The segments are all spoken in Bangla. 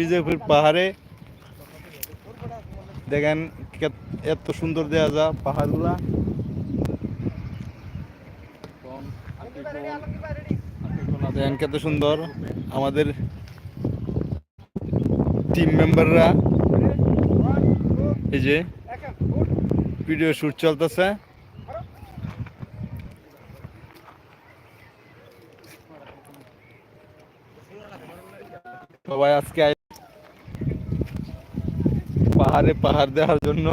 বিজয়পুর পাহাড়ে। দেখেন এত সুন্দর দেয়া যা পাহাড়গুলা। দেখেন কত সুন্দর আমাদের টিম মেম্বাররা এই যে ভিডিও শুট চলতেছে। সবাই আজকে পাহাড়ে পাহাড় দেওয়ার জন্য।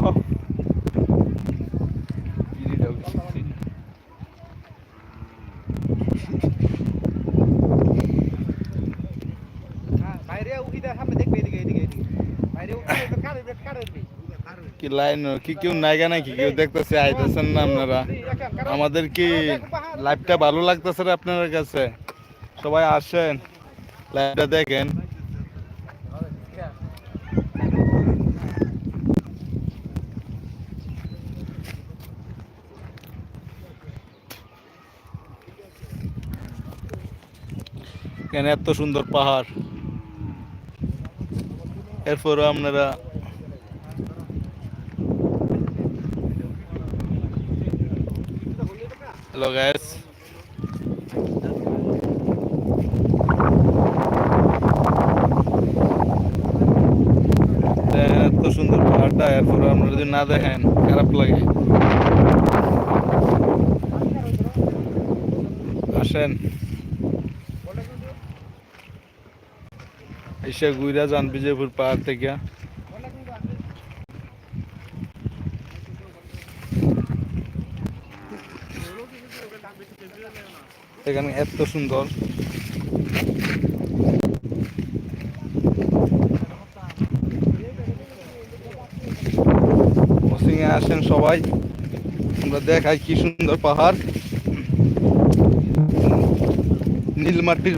কি লাইন কি কেউ নাইগা নাকি? কেউ দেখতেছে, আইতেছেন না আপনারা? আমাদের কি লাইভটা ভালো লাগতেছে রে আপনাদের কাছে? সবাই আসেন লাইভটা দেখেন। কেন এত সুন্দর পাহাড়। এরপরও আপনারা হ্যালো গ্যাস এত সুন্দর পাহাড়টা এরপর আপনারা যদি না দেখেন, খারাপ লাগে। আসেন। এসে গুইরা যান বিজয়পুর পাহাড় থেকে। এখানে এত সুন্দর। কোচিংয়ে আসেন সবাই। আমরা দেখাই কি সুন্দর পাহাড়। নীলমাটির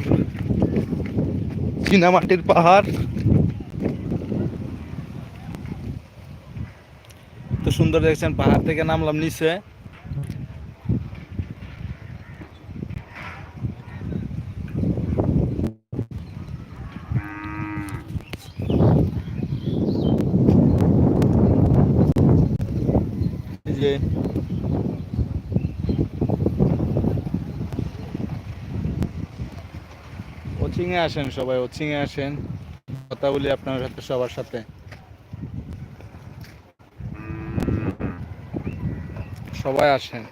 চীনামাটির পাহাড় তো সুন্দর দেখছেন পাহাড় থেকে নামলাম নিচে এই যে কোচিংয়ে আসেন সবাই কোচিংয়ে আসেন। কথা বলি আপনার সাথে, সবার সাথে। সবাই আসেন।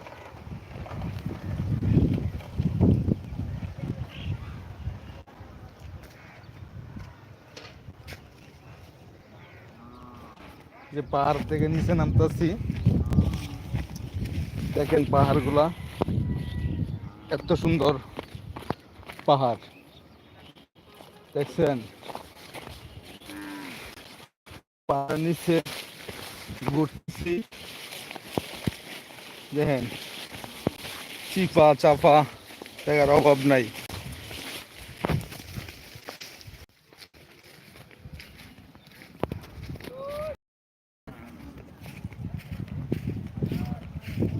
যে পাহাড় থেকে নিচে নামতেছি। দেখেন পাহাড়গুলা, এত সুন্দর পাহাড়। দেখছেন? পাহাড় নিচে ঘুরছি দেখেন চিপা চাপা জায়গার অভাব নাই।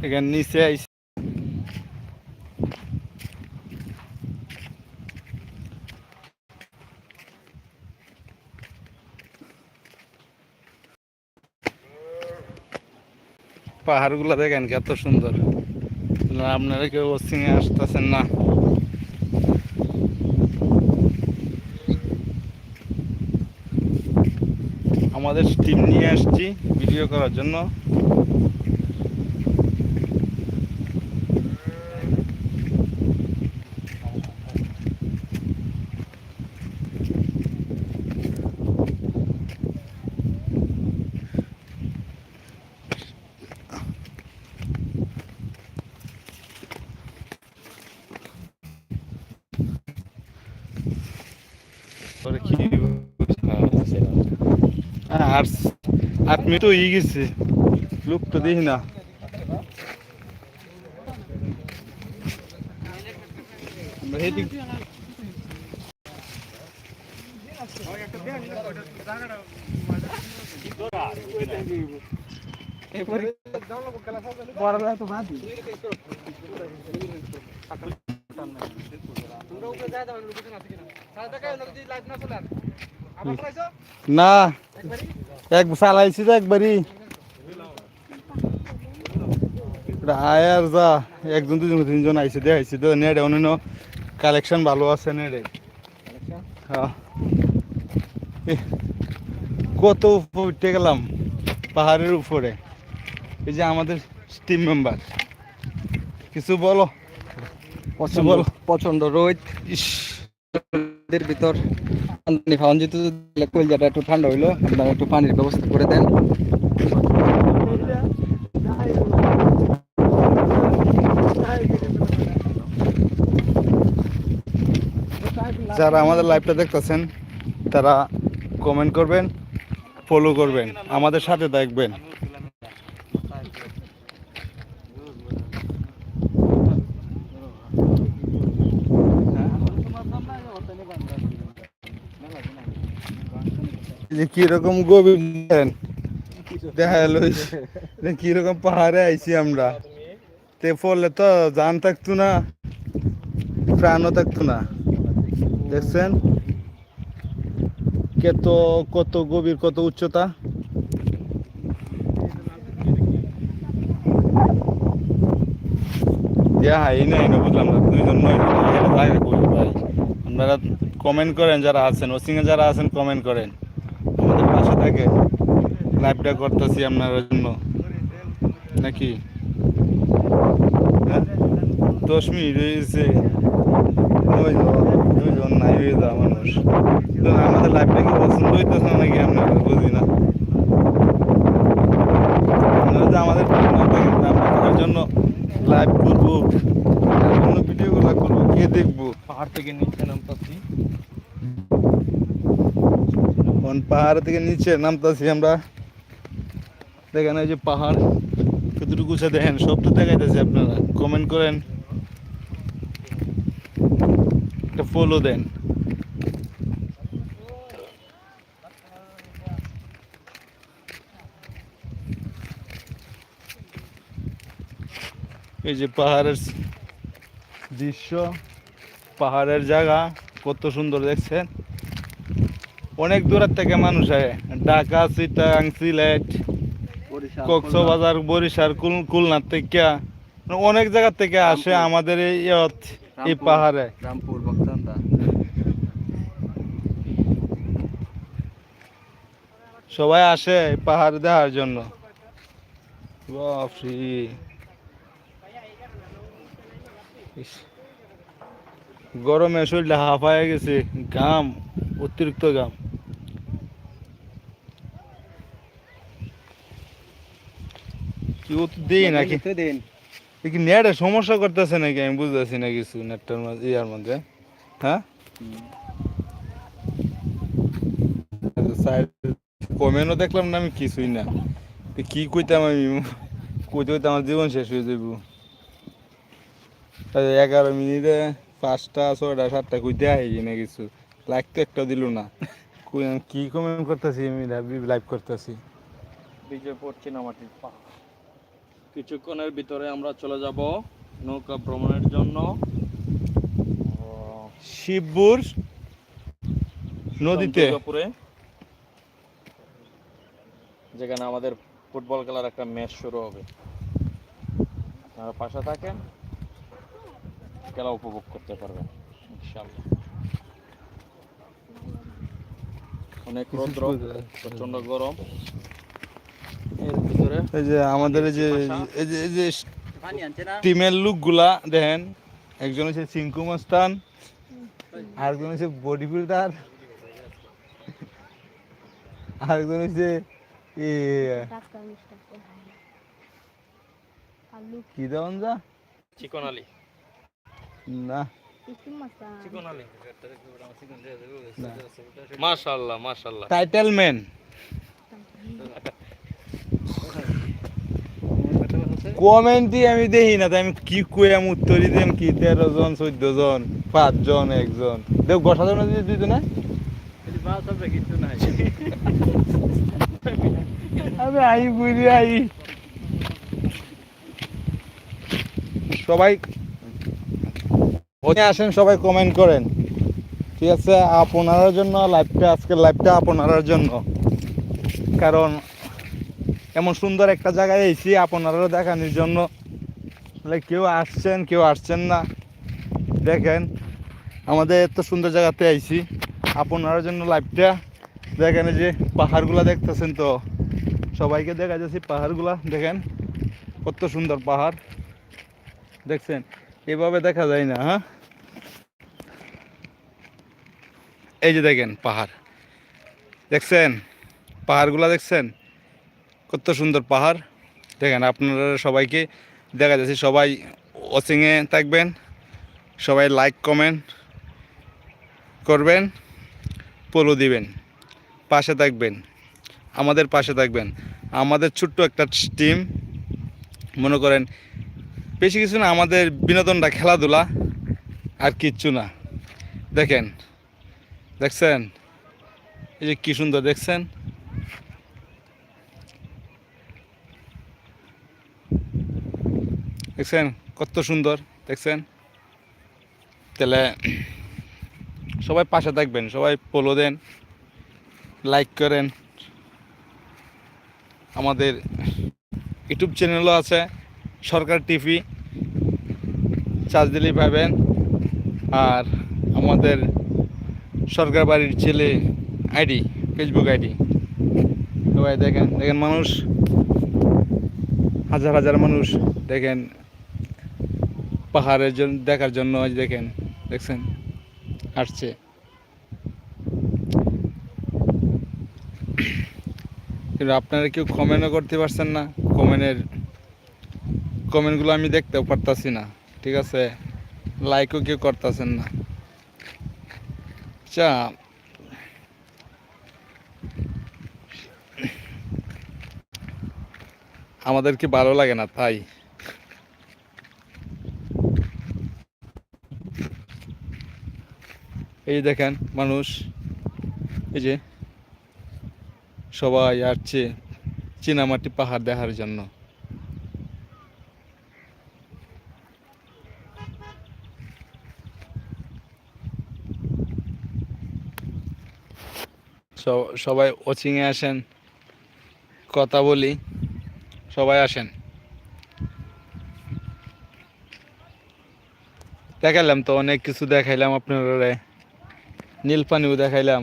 এখানে নিচে আইস পাহাড়গুলো দেখেন কত সুন্দর। আপনারা কেউ ওসিংয়ে আসতেছেন না। আমাদের টিম নিয়ে আসছি ভিডিও করার জন্য পরে কি আর আট মিনিট হয়ে গেছে। লোক তো দেখি না। পড়ালে তো বাদ না। এক চালাইছি তো একবারই। আর যা একজন দুজন তিনজন আইসে দেখাইছি তো নেটে অন্যান্য কালেকশন ভালো আছে নেটে হ্যাঁ। কত উপরে উঠে গেলাম পাহাড়ের উপরে। এই যে আমাদের টিম মেম্বার কিছু বলো? প্রচণ্ড বলো। রোদ ইস। ভিতর। পানি খাওয়ান যেত কলজাটা একটু ঠান্ডা হইল আপনারা একটু পানির ব্যবস্থা করে দেন। যারা আমাদের লাইভটা দেখতেছেন, তারা কমেন্ট করবেন ফলো করবেন, আমাদের সাথে দেখবেন। যে কীরকম গভীর। দেখা গেল কীরকম পাহাড়ে আইছি আমরা। তে পড়লে তো জান থাকতো না, প্রাণও থাকতো না। দেখছেন? কত কত গভীর, কত উচ্চতা। এই নাই না বুঝলাম না। দুইজন নয় কমেন্ট করেন যারা আছেন ওসিংয়ে যারা আছেন কমেন্ট করেন। থাকে লাইভটা করতেছি আপনার জন্য। নাকি? হ্যাঁ? দশ মিনিট হয়েছে দুইজন নাই হয়ে যাওয়া মানুষ। আমাদের লাইফটা কি পছন্দ হইতেছে নাকি আপনারা বুঝি না? আপনারা আমাদের তার জন্য লাইভ করব ভিডিওগুলো করব, কে দেখব? পাহাড় থেকে নিচে পাহাড় থেকে নিচে নামতাছি আমরা। দেখেন এই যে পাহাড়, কতটুকু দেখেন সব তো দেখাইতেছে আপনারা। কমেন্ট করেন। একটা ফলো দেন। এই যে পাহাড়ের দৃশ্য, পাহাড়ের জায়গা, কত সুন্দর দেখছেন। অনেক দূরের থেকে মানুষ আসে ঢাকা চিটাং সিলেট কক্সবাজার বরিশাল কুল খুলনার থেকে। মানে অনেক জায়গা থেকে আসে আমাদের এই এই পাহাড়ে। রামপুর সবাই আসে পাহাড় দেখার জন্য। গরমে শরীরটা হাঁপায় গেছে ঘাম অতিরিক্ত ঘাম। কি ও তো দেই নাকি তো দিন কি নেটে সমস্যা করতেছে নাকি? আমি বুঝতেছি না কিছু নেটটার মধ্যে ইয়ার মধ্যে। হ্যাঁ? কমেন্টও দেখলাম না আমি কিছুই না। কি কইতাম আমি? কইতে কইতে আমার জীবন শেষ হয়ে যাব এই এগারো মিনিটে পাঁচটা ছয়টা সাতটা কইতে আই না কিছু? লাইক তো একটা দিল না। কই আমি কি কমেন্ট করতেছি আমি লাইভ করতেছি। বিজয় পড়ছি না মাটির পাহাড় কিছুক্ষণের ভিতরে আমরা চলে যাব নৌকা ভ্রমণের জন্য। শিবপুর নদীতে। যেখানে আমাদের ফুটবল খেলার একটা ম্যাচ শুরু হবে। আপনারা পাশে থাকেন খেলা উপভোগ করতে পারবেন ইনশাআল্লাহ। অনেক রৌদ্র প্রচণ্ড গরম। এই যে আমাদের এই যে এই যে এই যে পানি আনছে না টিমের লোকগুলা দেখেন। একজন হচ্ছে সিঙ্কু মস্তান আরেকজন হচ্ছে বডি বিল্ডার আরেকজন হচ্ছে ই টাকা মিস্টার আলু কি দেওয়ান যা? চিকন আলী। না। চিকেন মশলা চিকন আলী। মাশাআল্লাহ মাশাআল্লাহ টাইটেল ম্যান। কমেন্টই আমি দেখি না আমি কি কই আমি উত্তরই দিম কি তেরো জন, চোদ্দ জন, পাঁচ জন একজন দেখ বসা জন দিত না আমি আই বুঝি, আই। সবাই আসেন, সবাই কমেন্ট করেন। ঠিক আছে আপনার জন্য লাইভটা আজকের লাইভটা আপনার জন্য। কারণ এমন সুন্দর একটা জায়গায় এসেছি আপনারা দেখানোর জন্য। কেউ আসছেন কেউ আসছেন না। দেখেন, আমাদের এত সুন্দর জায়গাতে আইছি। আপনার জন্য লাইভটা দেখেন যে পাহাড়গুলা দেখতেছেন তো। সবাইকে দেখা যাচ্ছে পাহাড়গুলা, দেখেন। কত সুন্দর পাহাড়। দেখছেন? এভাবে দেখা যায় না হ্যাঁ? এই যে দেখেন পাহাড়। দেখছেন? পাহাড়গুলা দেখছেন? কত সুন্দর পাহাড়। দেখেন আপনারা সবাইকে দেখা যাচ্ছে সবাই ওয়াচিংয়ে থাকবেন, সবাই লাইক কমেন্ট করবেন পোলো দিবেন, পাশে থাকবেন, আমাদের পাশে থাকবেন। আমাদের ছোট্ট একটা টিম মনে করেন বেশি কিছু না, আমাদের বিনোদনটা, খেলাধুলা আর কিচ্ছু না। দেখেন, দেখছেন? এই যে কী সুন্দর, দেখছেন? দেখছেন? কত সুন্দর, দেখছেন? তাহলে সবাই পাশে থাকবেন, সবাই ফলো দেন লাইক করেন। আমাদের ইউটিউব চ্যানেলও আছে, সরকার টিভি। চার্জ দিলেই পাবেন। আর আমাদের সরকার বাড়ির ছেলে আইডি ফেসবুক আইডি। সবাই দেখেন দেখেন মানুষ। হাজার হাজার মানুষ দেখেন পাহাড়ের জন্য দেখার জন্য দেখেন, দেখছেন? আসছে। কিন্তু আপনারা কেউ কমেন্টও করতে পারছেন না। কমেন্টের কমেন্টগুলো আমি দেখতেও পারতাছি না, ঠিক আছে? লাইকও কেউ করতেছেন না। আচ্ছা। আমাদের কি ভালো লাগে না তাই? এই যে দেখেন, মানুষ, এই যে সবাই আসছে চীনামাটি পাহাড় দেখার জন্য। সবাই ওচিংয়ে আসেন, কথা বলি, সবাই আসেন। দেখালাম তো, অনেক কিছু দেখাইলাম আপনারা নীল পানিও দেখাইলাম।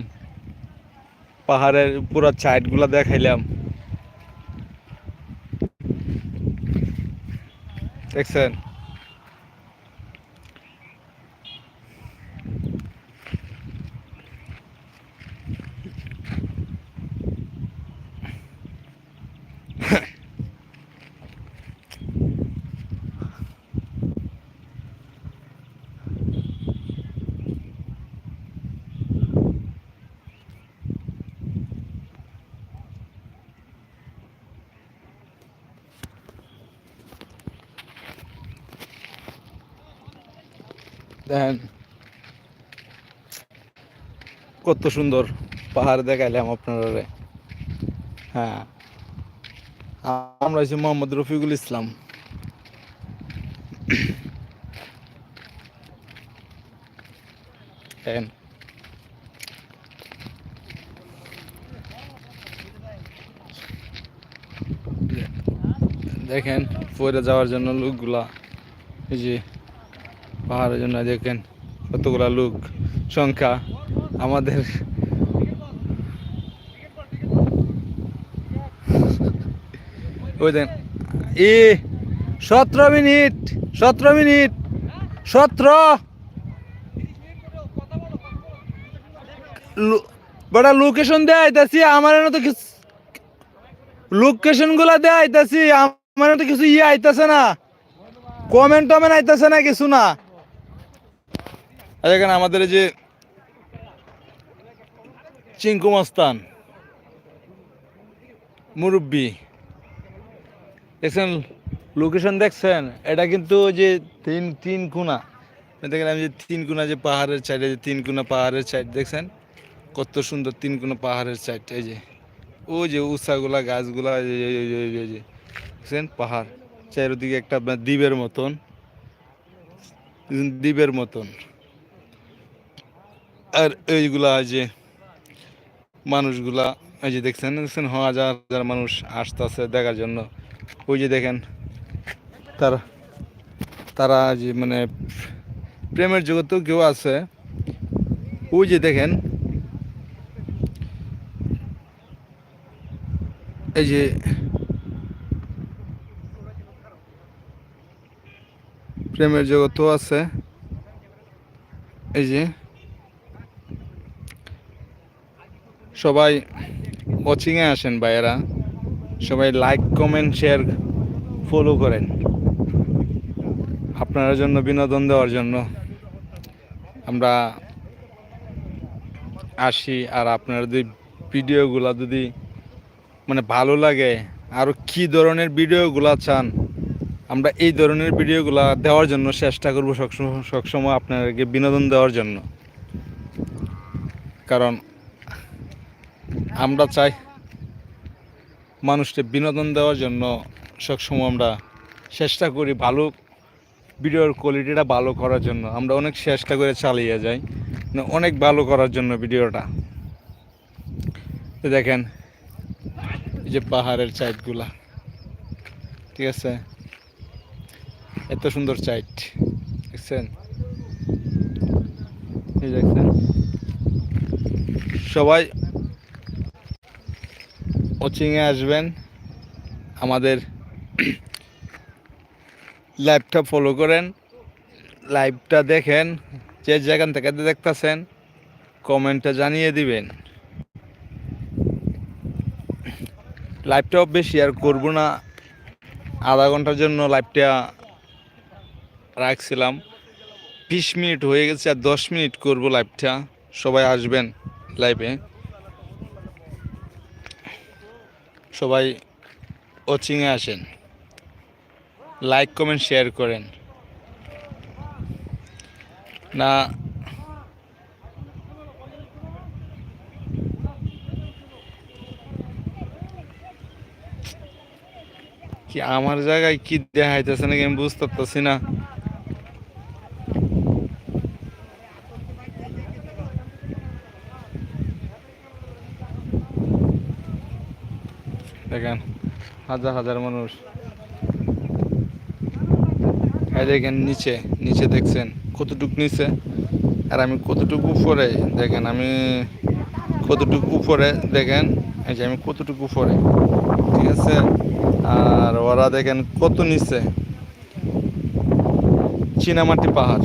পাহাড়ের পুরো সাইডগুলো দেখাইলাম। দেখছেন? কত সুন্দর পাহাড় দেখাইলাম আপনারা হ্যাঁ। আমরা হচ্ছে মোহাম্মদ রফিকুল ইসলাম। দেখেন। দেখেন পরে যাওয়ার জন্য লোকগুলা, এই যে পাহাড়ের জন্য দেখেন কতগুলা লোক সংখ্যা আমাদের। এ, সতেরো মিনিট সতেরো মিনিট, সতেরো। বড় লোকেশন দেয় আইতাছি আমার তো কিছু লোকেশনগুলা দেয় আইতাছি আমার তো কিছু ইয়ে আইতাছে না। কমেন্ট টমেন্ট আইতাছে না কিছু না। এখানে আমাদের যে চিঙ্কু মস্তান, মুরব্বী। দেখছেন লোকেশন দেখছেন? এটা কিন্তু যে তিন তিন কোনা। দেখেন, আমি যে তিন কোনা যে পাহাড়ের সাইডে যে তিন কোনা পাহাড়ের সাইড দেখছেন? কত সুন্দর তিন কোনা পাহাড়ের সাইড এই যে। ও যে উষাগুলা গাছগুলা দেখছেন? পাহাড়। চারিদিকে একটা দ্বীপের মতন। দ্বীপের মতন। আর এইগুলা এই যে মানুষগুলা, এই যে দেখছেন দেখছেন, হাজার হাজার মানুষ আসতেছে দেখার জন্য। ওই যে দেখেন, তারা তারা যে মানে প্রেমের জগতেও কেউ আছে। ওই যে দেখেন, এই যে প্রেমের জগতও আছে। এই যে সবাই ওয়াচিংয়ে আসেন ভাইয়েরা। সবাই লাইক কমেন্ট শেয়ার ফলো করেন। আপনার জন্য, বিনোদন দেওয়ার জন্য আমরা আসি আর আপনার যদি ভিডিওগুলো যদি মানে ভালো লাগে আরও কী ধরনের ভিডিওগুলো চান, আমরা এই ধরনের ভিডিওগুলো দেওয়ার জন্য চেষ্টা করব সবসময় সবসময় আপনাদেরকে বিনোদন দেওয়ার জন্য। কারণ আমরা চাই মানুষকে বিনোদন দেওয়ার জন্য সবসময় আমরা চেষ্টা করি ভালো ভিডিওর কোয়ালিটিটা ভালো করার জন্য। আমরা অনেক চেষ্টা করে চালিয়ে যাই মানে অনেক ভালো করার জন্য ভিডিওটা। দেখেন, এই যে পাহাড়ের চাইটগুলা, ঠিক আছে? এত সুন্দর চাইট, দেখছেন? দেখছেন? সবাই কোচিংয়ে আসবেন, আমাদের লাইভটা ফলো করেন লাইভটা দেখেন, যে যেখান থেকে দেখতেছেন কমেন্টটা জানিয়ে দিবেন। লাইভটাও বেশি আর করব না, আধা ঘণ্টার জন্য লাইভটা রাখছিলাম। বিশ মিনিট হয়ে গেছে আর দশ মিনিট করব লাইভটা সবাই আসবেন লাইভে সবাই ওচিংয়ে আসেন। লাইক কমেন্ট শেয়ার করেন। না, কি আমার জায়গায় কি দেখাইতেছে নাকি আমি বুঝতে পারতেছি না দেখেন হাজার হাজার মানুষ। এই দেখেন নিচে নিচে দেখছেন কতটুক নিচে? আর আমি কতটুকু উপরে দেখেন, আমি কতটুকু উপরে দেখেন, এই যে আমি কতটুকু উপরে, ঠিক আছে? আর ওরা দেখেন কত নিচে? চীনামাটি পাহাড়,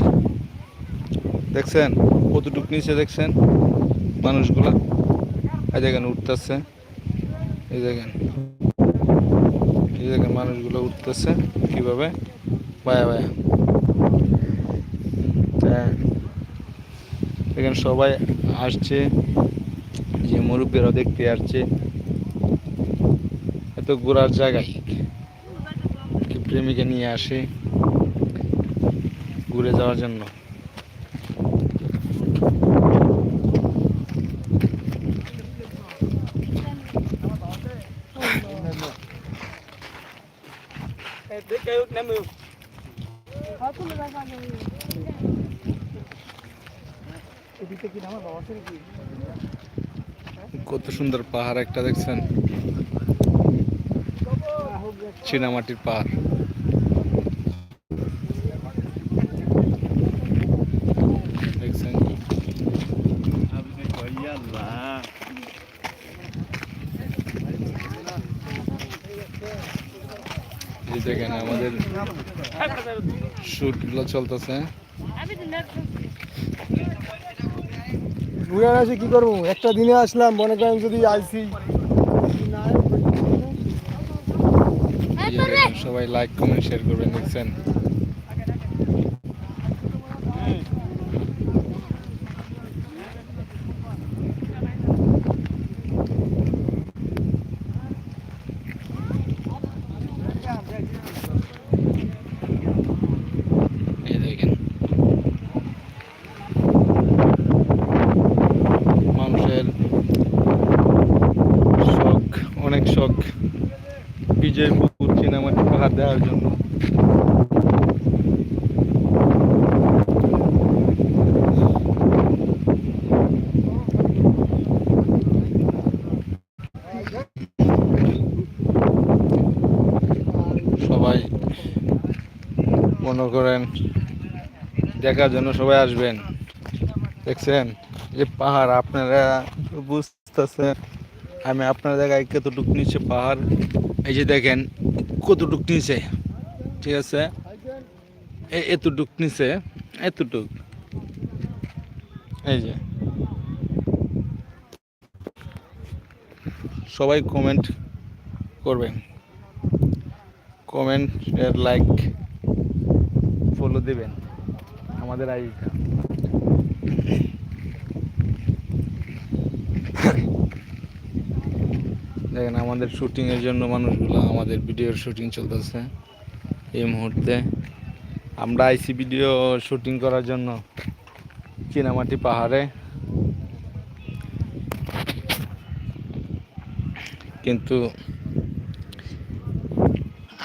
দেখছেন? কতটুক নিচে দেখছেন? মানুষগুলা, এই দেখেন উঠতেছে, এই দেখেন। এই দেখেন মানুষগুলো উঠতেছে কীভাবে? বায়া বায়া হ্যাঁ। দেখেন সবাই আসছে যে মুরব্বীরাও দেখতে আসছে। এত ঘোরার জায়গায় প্রেমিকা নিয়ে আসে ঘুরে যাওয়ার জন্য কতগুলো দেখা যাবে এদিকে কি নামা বাবা আছে নাকি কত সুন্দর পাহাড় একটা দেখছেন। চীনামাটির পাহাড়। দেখছেন? দেখেন আমাদের শুটগুলো চলতেছে। ঘুরে আসি, কি করব? একটা দিনে আসলাম, মনে করেন যদি আইসি সবাই লাইক কমেন্ট শেয়ার করবেন, দেখছেন এই দেখেন মানুষের শখ অনেক শখ বিজয়পুর চিনামাটি পাহাড় দেওয়ার জন্য মনে করেন। দেখার জন্য সবাই আসবেন। দেখছেন? যে পাহাড় আপনারা বুঝতেছেন? আমি আপনার জায়গায় কতটুক নিচে পাহাড়? এই যে দেখেন, কতটুক নিচে? ঠিক আছে? এতটুক নিচে? এতটুক। এই যে। সবাই কমেন্ট করবেন। কমেন্ট লাইক ফলো দেবেন আমাদের আইডিটা দেখেন, আমাদের শুটিং এর জন্য মানুষগুলো, আমাদের ভিডিওর শুটিং চলতেছে এই মুহূর্তে। আমরা আইসি ভিডিও শুটিং করার জন্য চীনামাটি পাহাড়ে। কিন্তু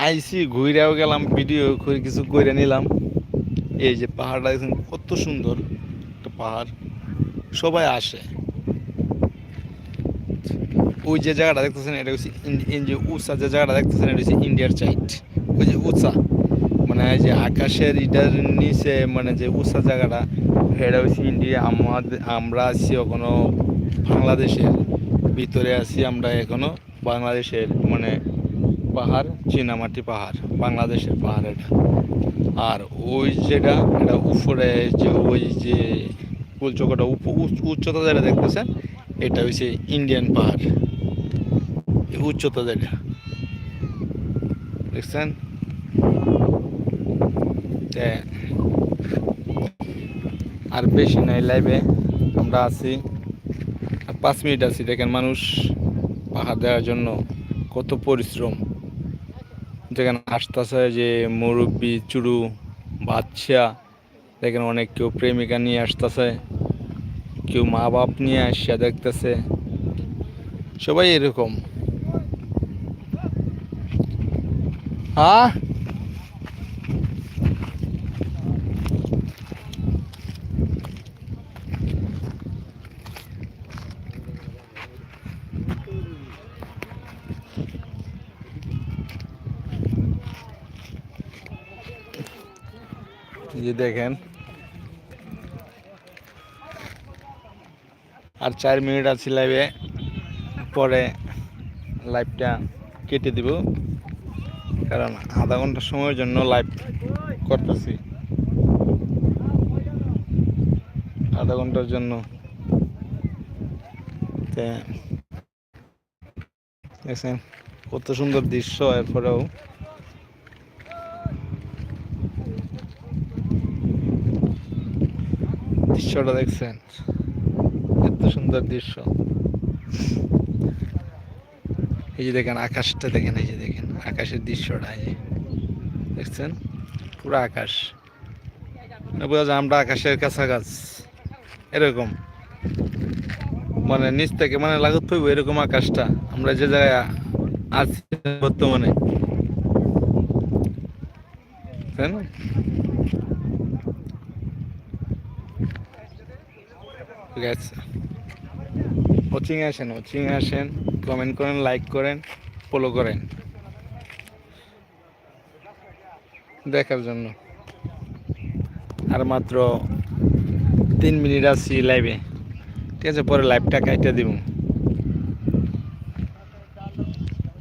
আইসি ঘুরেও গেলাম, ভিডিও কিছু করে নিলাম। এই যে পাহাড়টা দেখছেন, কত সুন্দর একটা পাহাড়। সবাই আসে। ওই যে জায়গাটা দেখতেছেন, এটা হচ্ছে যে উষা যে জায়গাটা দেখতেছেন, এটা হচ্ছে ইন্ডিয়ার চাইট ওই যে উষা মানে যে আকাশের ইটার নিচে মানে যে উষা জায়গাটা, এটা হচ্ছে ইন্ডিয়া। আমাদের আমরা আছি এখনও বাংলাদেশের। ভিতরে আছি আমরা এখনও বাংলাদেশের মানে পাহাড়, চীনামাটি পাহাড়, বাংলাদেশের পাহাড় এটা। আর ওই যেটা, এটা উপরে যে ওই যে উচ্চকটা উচ্চতা যেটা দেখতেছেন, এটা হচ্ছে ইন্ডিয়ান পাহাড়। উচ্চতা যেটা। দেখছেন? আর বেশি নাই লাইভে, আমরা আছি। পাঁচ মিনিট আছি, দেখেন মানুষ পাহাড় দেওয়ার জন্য কত পরিশ্রম। যেখানে আসতেছে যে মুরব্বি, চুরু বাচ্চা দেখেন অনেক কেউ প্রেমিকা নিয়ে আসতেছে, কেউ মা বাপ নিয়ে আসিয়া দেখতেছে। সবাই এরকম। হ্যাঁ দেখেন। আর চার মিনিট আছি লাইভে পরে লাইভটা কেটে দিব। কারণ আধা ঘণ্টা সময়ের জন্য লাইভ করতেছি। আধা ঘণ্টার জন্য। দেখছেন, কত সুন্দর দৃশ্য এরপরেও। দৃশ্যটা দেখছেন? এত সুন্দর দৃশ্য। এই যে দেখেন, আকাশটা দেখেন, এই যে দেখেন, আকাশের দৃশ্যটা, এই দেখছেন? পুরো আকাশ। বোঝা যায় আমরা আকাশের কাছাকাছি। এরকম। মানে নিচ থেকে মানে লাগত পাইব এরকম আকাশটা। আমরা যে জায়গায় আছি বর্তমানে? আছে। কোচিংয়ে আসেন কোচিংয়ে আসেন কমেন্ট করেন লাইক করেন ফলো করেন। দেখার জন্য। আর মাত্র তিন মিনিট আছি লাইভে ঠিক আছে, পরে লাইভটা কাইটা দিব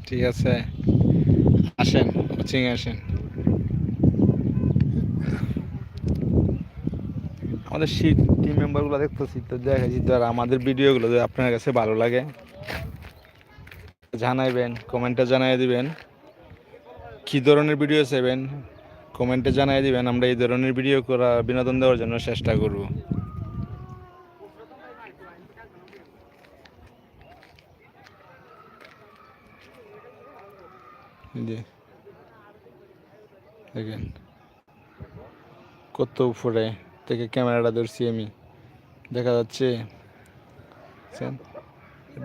ঠিক আছে। আসেন কোচিংয়ে আসেন। আমাদের শীত টিম মেম্বারগুলো দেখতেছি, তো দেখাচ্ছি তো আর আমাদের ভিডিওগুলো যদি আপনার কাছে ভালো লাগে, জানাইবেন কমেন্টে জানাই দিবেন, কী ধরনের ভিডিও চাইবেন কমেন্টে জানাই দিবেন, আমরা এই ধরনের ভিডিও করা, বিনোদন দেওয়ার জন্য চেষ্টা করব। দেখেন, কত উপরে থেকে ক্যামেরাটা ধরছি আমি। দেখা যাচ্ছে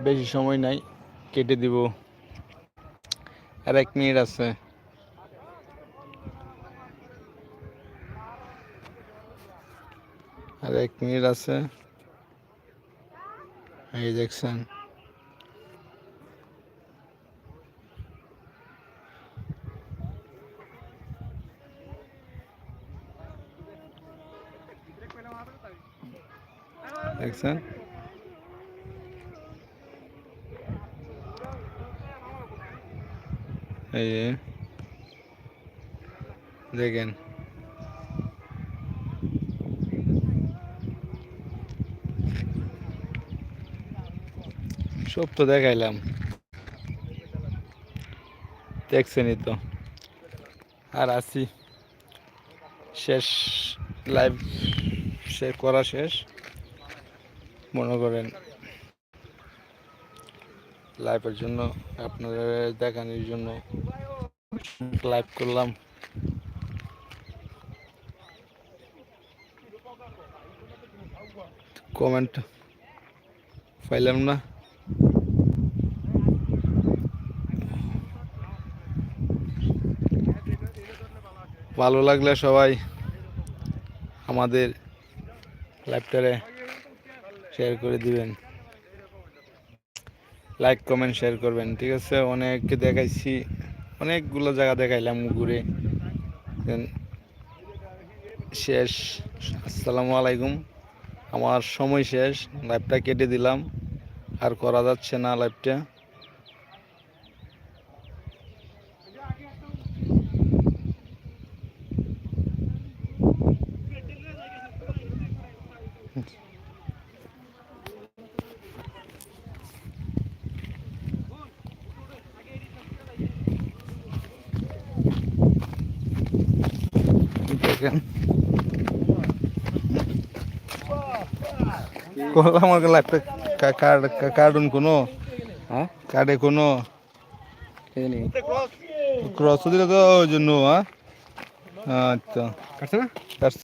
বেশি সময় নাই, কেটে দিব। আর এক মিনিট আছে। আর এক মিনিট আছে। এই দেখছেন। দেখছেন এই দেখেন সব তো দেখাইলাম। দেখছেনই তো? আর আছি শেষ লাইভ শেষ, করা শেষ। মনে করেন লাইভের জন্য, আপনাদের দেখানোর জন্য লাইভ করলাম। কমেন্ট পাইলাম না। ভালো লাগলে সবাই আমাদের লাইভটারে শেয়ার করে দিবেন। লাইক কমেন্ট শেয়ার করবেন, ঠিক আছে? অনেককে দেখাইছি, অনেকগুলো জায়গা দেখাইলাম ঘুরে। শেষ। আসসালামু আলাইকুম। আমার সময় শেষ লাইভটা কেটে দিলাম। আর করা যাচ্ছে না লাইভটা দেখেন লাইভটা কার্ড কার্ডুন কোনো হ্যাঁ কার্ডে কোনো ক্রস দিলে তো ওই জন্য হ্যাঁ আচ্ছা কাটছে না